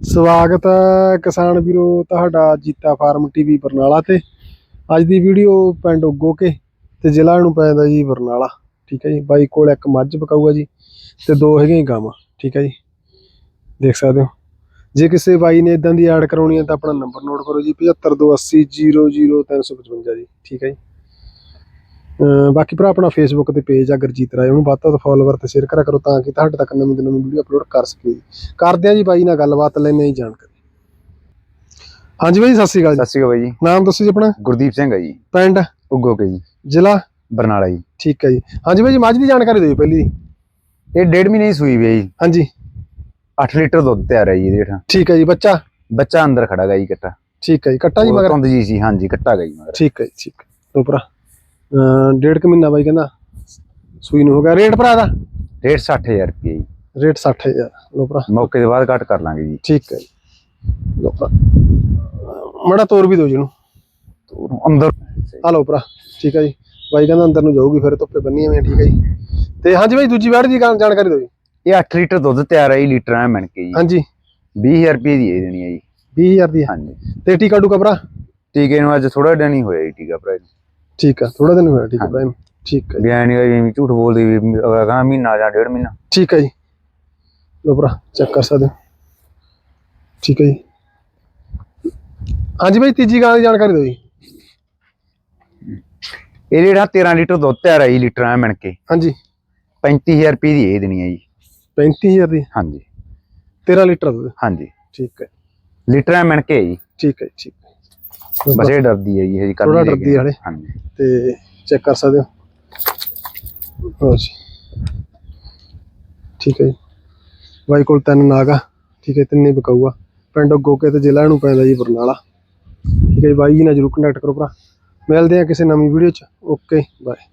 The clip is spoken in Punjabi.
ਸਵਾਗਤ ਹੈ ਕਿਸਾਨ ਵੀਰੋ ਤੁਹਾਡਾ ਜੀਤਾ ਫਾਰਮ ਟੀਵੀ ਬਰਨਾਲਾ ਤੇ। ਅੱਜ ਦੀ ਵੀਡੀਓ ਪਿੰਡ ਉਗੋ ਕੇ ਤੇ ਜ਼ਿਲ੍ਹਾ ਨੂੰ ਪੈਂਦਾ ਜੀ ਬਰਨਾਲਾ। ਠੀਕ ਹੈ ਜੀ, ਬਾਈ ਕੋਲ ਇੱਕ ਮੱਝ ਬਕਾਊਗਾ ਜੀ ਤੇ ਦੋ ਹੈਗੇ ਗਾਵਾਂ। ਠੀਕ ਹੈ ਜੀ, ਦੇਖ ਸਕਦੇ ਹੋ। ਜੇ ਕਿਸੇ ਬਾਈ ਨੇ ਇਦਾਂ ਦੀ ਐਡ ਕਰਾਉਣੀ ਹੈ ਤਾਂ ਆਪਣਾ ਨੰਬਰ ਨੋਟ ਕਰੋ ਜੀ 7528000355 ਜੀ। ਠੀਕ ਹੈ ਜੀ। ਬਾਕੀ ਭਰਾ ਆਪਣਾ ਫੇਸਬੁੱਕ ਤੇ ਪੇਜ ਆ ਗੁਰਜੀਤ ਰਾਏ ਉਹਨੂੰ ਵੱਧ ਤੋਂ ਵੱਧ ਫੋਲੋਵਰ ਤੇ ਸ਼ੇਅਰ ਕਰਿਆ ਕਰੋ ਤਾਂ ਕਿ ਤੁਹਾਡੇ ਤੱਕ ਨਵੀਂ ਤੋਂ ਨਵੀਂ ਵੀਡੀਓ ਅਪਲੋਡ ਕਰ ਸਕੀਏ। ਕਰਦੇ ਆ ਜੀ ਬਾਈ ਨਾਲ ਗੱਲਬਾਤ ਲੈਣੇ ਜੀ ਜਾਣਕਾਰੀ। ਹਾਂਜੀ ਬਾਈ ਸਤਿ ਸ਼੍ਰੀ ਅਕਾਲ ਜੀ। ਸਤਿ ਸ਼੍ਰੀ ਅਕਾਲ ਜੀ। ਨਾਮ ਦੱਸੋ ਜੀ ਆਪਣਾ? ਗੁਰਦੀਪ ਸਿੰਘ ਹੈ ਜੀ। ਪਿੰਡ? ਉੱਗੋ ਕੇ ਜੀ। ਜ਼ਿਲ੍ਹਾ? ਬਰਨਾਲਾ ਜੀ। ਠੀਕ ਹੈ ਜੀ। ਹਾਂਜੀ ਬਾਈ ਜੀ ਮੱਝ ਦੀ ਜਾਣਕਾਰੀ ਦਿਓ ਪਹਿਲੀ। ਦੀ। ਇਹ ਡੇਢ ਮਹੀਨੇ ਦੀ ਸੂਈ ਵੀ ਹੈ ਜੀ। ਹਾਂਜੀ। 8 ਲੀਟਰ ਦੁੱਧ ਤਿਆਰ ਹੈ ਜੀ ਇਹਦੇ ਹੇਠਾਂ। ਠੀਕ ਹੈ ਜੀ ਬੱਚਾ? ਬੱਚਾ ਅੰਦਰ ਖੜਾ ਗਾ ਜੀ ਕੱਟਾ। ਠੀਕ ਹੈ ਜੀ ਕੱਟਾ ਜੀ ਮਗਰ? ਜੀ ਹਾਂਜੀ ਕੱਟਾ ਗਾ ਜੀ ਮਗਰ। ਠੀਕ ਹੈ ਜੀ ਠੀਕ ਭਰਾ। ਅਹ ਡੇਢ ਕੁ ਮਹੀਨਾ ਬਾਈ ਕਹਿੰਦਾ। ਸੂਈ ਨੂੰ ਹੋ ਗਿਆ। ਰੇਟ ਭਰਾ ਦਾ? ਰੇਟ 60000 ਰੁਪਏ ਜੀ। ਰੇਟ 60000 ਲੋ ਭਰਾ। ਮੌਕੇ ਦੇ ਬਾਅਦ ਘੱਟ ਕਰ ਲਾਂਗੇ ਜੀ। ਠੀਕ ਹੈ ਜੀ। ਲੋ ਭਰਾ। ਮੜਾ ਤੋਰ ਵੀ ਦਿਓ ਜੀ ਨੂੰ ਅੰਦਰ। ਆ ਲਓ ਭਰਾ। ਠੀਕ ਹੈ ਜੀ। ਬਾਈ ਕਹਿੰਦਾ ਅੰਦਰ ਨੂੰ ਜਾਊਗੀ ਫਿਰ ਧੁੱਪੇ ਬੰਨੀ ਐਵੇਂ ਠੀਕ ਹੈ ਜੀ। ਤੇ ਹਾਂਜੀ ਬਾਈ ਦੂਜੀ ਵਾਰ ਦੀ ਜਾਣ- ਜਾਣਕਾਰੀ ਦਿਓ ਜੀ। ਇਹ 8 ਲੀਟਰ ਦੁੱਧ ਤਿਆਰ ਹੈ ਜੀ ਲੀਟਰ ਐ ਮਿਣ ਕੇ ਜੀ। ਹਾਂਜੀ। 20000 ਰੁਪਏ ਦੀ ਇਹ ਦੇਣੀ ਹੈ ਜੀ। 20000 ਦੀ ਹਾਂਜੀ। ਤੇ ਟੀਕਾ ਟੂਕਾ ਭਰਾ? ਟੀਕੇ ਨੂੰ ਅੱਜ ਥੋੜਾ ਹੀ ਹੋਇਆ ਜੀ ਟੀਕਾ ਭਰਾ ਜੀ। ਠੀਕ ਆ ਥੋੜਾ ਦਿਨ ਹੋਇਆ ਠੀਕ ਹੈ ਇਹਨੂੰ। ਠੀਕ ਹੈ ਬਿਆਨ ਨਹੀਂ ਵੀ ਝੂਠ ਬੋਲਦੀ ਵੀ ਅਗਾਂਹ ਮਹੀਨਾ ਜਾਂ ਡੇਢ ਮਹੀਨਾ। ਠੀਕ ਹੈ ਜੀ। ਲੋ ਭਰਾ ਚੈੱਕ ਕਰ ਸਕਦੇ ਠੀਕ ਹੈ ਜੀ। ਹਾਂਜੀ ਬਾਈ ਤੀਜੀ ਗਾਂ ਦੀ ਜਾਣਕਾਰੀ ਦਿਓ ਜੀ। ਇਹ ਜਿਹੜਾ 13 ਲੀਟਰ ਦੁੱਧ ਤਿਆਰ ਹੈ ਜੀ ਲੀਟਰ ਐ ਮਿਣ ਕੇ। ਹਾਂ 35000 ਰੁਪਏ ਦੀ ਇਹ ਦੇਣੀ ਹੈ ਜੀ। 35000 ਦੀ? ਹਾਂਜੀ। 13 ਲੀਟਰ ਦੁੱਧ? ਹਾਂਜੀ। ਠੀਕ ਹੈ ਲੀਟਰ ਐ ਮਿਣ ਕੇ ਹੈ ਜੀ। ਠੀਕ ਹੈ ਜੀ, ਠੀਕ ਬਸ ਇਹ ਡਰਦੀ ਹੈ ਜੀ ਇਹ ਕੱਲ ਥੋੜ੍ਹਾ ਡਰਦੀ ਹੈ ਹਲੇ। ਹਾਂਜੀ। ਤੇ ਚੈੱਕ ਕਰ ਸਕਦੇ ਹੋ? ਲਓ ਜੀ ਠੀਕ ਹੈ ਜੀ। ਬਾਈ ਕੋਲ ਤਿੰਨ ਨਾਗ ਠੀਕ ਹੈ ਤਿੰਨੇ ਬਕਾਊਆ ਪਿੰਡ ਗੋਕੇ ਤੇ ਜ਼ਿਲ੍ਹਾ ਨੂੰ ਪੈਂਦਾ ਜੀ ਬਰਨਾਲਾ। ਠੀਕ ਹੈ ਜੀ ਬਾਈ ਜੀ ਨਾਲ ਜਰੂਰ ਕੰਟੈਕਟ ਕਰੋ ਭਰਾ। ਮਿਲਦੇ ਆ ਕਿਸੇ ਨਵੀਂ ਵੀਡੀਓ ਚ। Okay bye